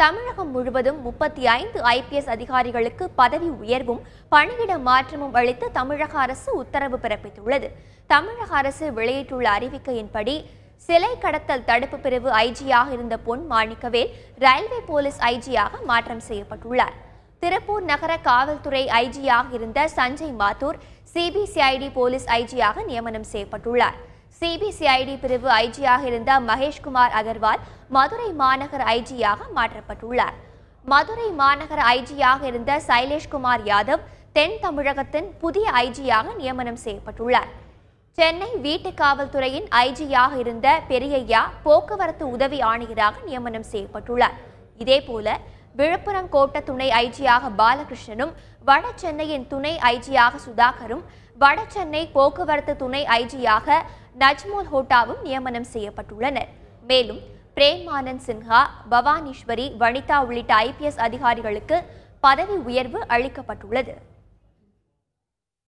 தமிழகம் முழுவதும் முப்பத்தி ஐந்து ஐபிஎஸ் அதிகாரிகளுக்கு பதவி உயர்வும் பணியிட மாற்றமும் அளித்து தமிழக அரசு உத்தரவு பிறப்பித்துள்ளது. தமிழக அரசு வெளியிட்டுள்ள அறிவிக்கையின்படி சிலை கடத்தல் தடுப்பு பிரிவு ஐஜியாக இருந்த பொன் மாணிக்கவேல் ரயில்வே போலீஸ் ஐஜியாக மாற்றம் செய்யப்பட்டுள்ளார். திருப்பூர் நகர காவல்துறை ஐஜியாக இருந்த சஞ்சய் மாத்தூர் சிபிசிஐடி போலீஸ் ஐஜியாக நியமனம் செய்யப்பட்டுள்ளார். சிபிசிஐடி பிரிவு ஐஜியாக இருந்த மகேஷ்குமார் அகர்வால் மதுரை மாநகர் ஐஜியாக மாற்றப்பட்டுள்ளார். மதுரை மாநகர் ஐஜியாக இருந்த சைலேஷ்குமார் யாதவ் தென் தமிழகத்தின் புதிய ஐஜியாக நியமனம் செய்யப்பட்டுள்ளார். சென்னை வீட்டு காவல்துறையின் ஐஜியாக இருந்த பெரியய்யா போக்குவரத்து உதவி ஆணையராக நியமனம் செய்யப்பட்டுள்ளார். இதேபோல விழுப்புரம் கோட்ட துணை ஐஜியாக பாலகிருஷ்ணனும் வட சென்னையின் துணை ஐஜியாக சுதாகரும் வட சென்னை போக்குவரத்து துணை ஐஜியாக நஜ்மோல் ஹோட்டாவும் நியமனம் செய்யப்பட்டுள்ளனர். மேலும் பிரேம் ஆனந்த் சின்ஹா பவானீஸ்வரி வனிதா உள்ளிட்ட ஐபிஎஸ் அதிகாரிகளுக்கு பதவி உயர்வு அளிக்கப்பட்டுள்ளது.